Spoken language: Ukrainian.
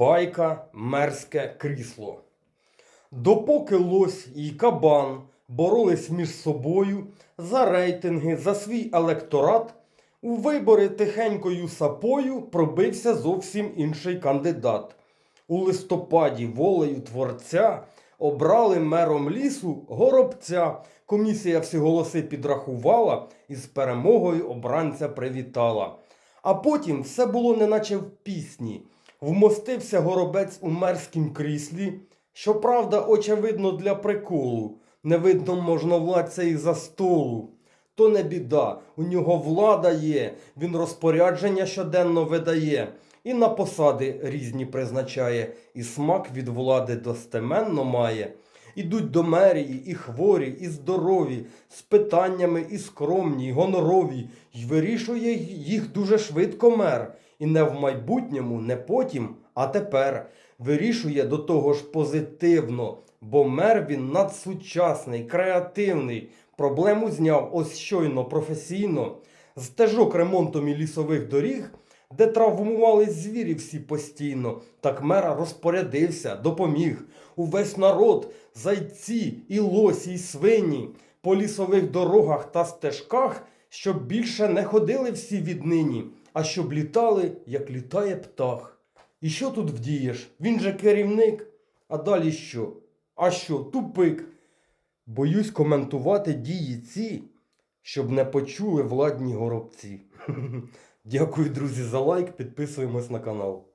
Байка мерзке крісло. Допоки лось і кабан боролись між собою за рейтинги, за свій електорат, у вибори тихенькою сапою пробився зовсім інший кандидат. У листопаді волею творця обрали мером лісу горобця. Комісія всі голоси підрахувала і з перемогою обранця привітала. А потім все було неначе в пісні. Вмостився горобець у мерськім кріслі. Щоправда, очевидно, для приколу. Не видно можновладця і за столу. То не біда, у нього влада є, він розпорядження щоденно видає, і на посади різні призначає, і смак від влади достеменно має. Ідуть до мерії і хворі, і здорові, з питаннями і скромні, і гонорові, й вирішує їх дуже швидко мер. І не в майбутньому, не потім, а тепер. Вирішує до того ж позитивно, бо мер він надсучасний, креативний. Проблему зняв ось щойно професійно. Стежок ремонтом і лісових доріг, де травмувались звірі всі постійно, так мера розпорядився, допоміг. Увесь народ, зайці, і лосі, і свині, по лісових дорогах та стежках, щоб більше не ходили всі віднині, а щоб літали, як літає птах. І що тут вдієш? Він же керівник. А далі що? А що, тупик? Боюсь коментувати дії ці, щоб не почули владні горобці. Дякую, друзі, за лайк. Підписуємось на канал.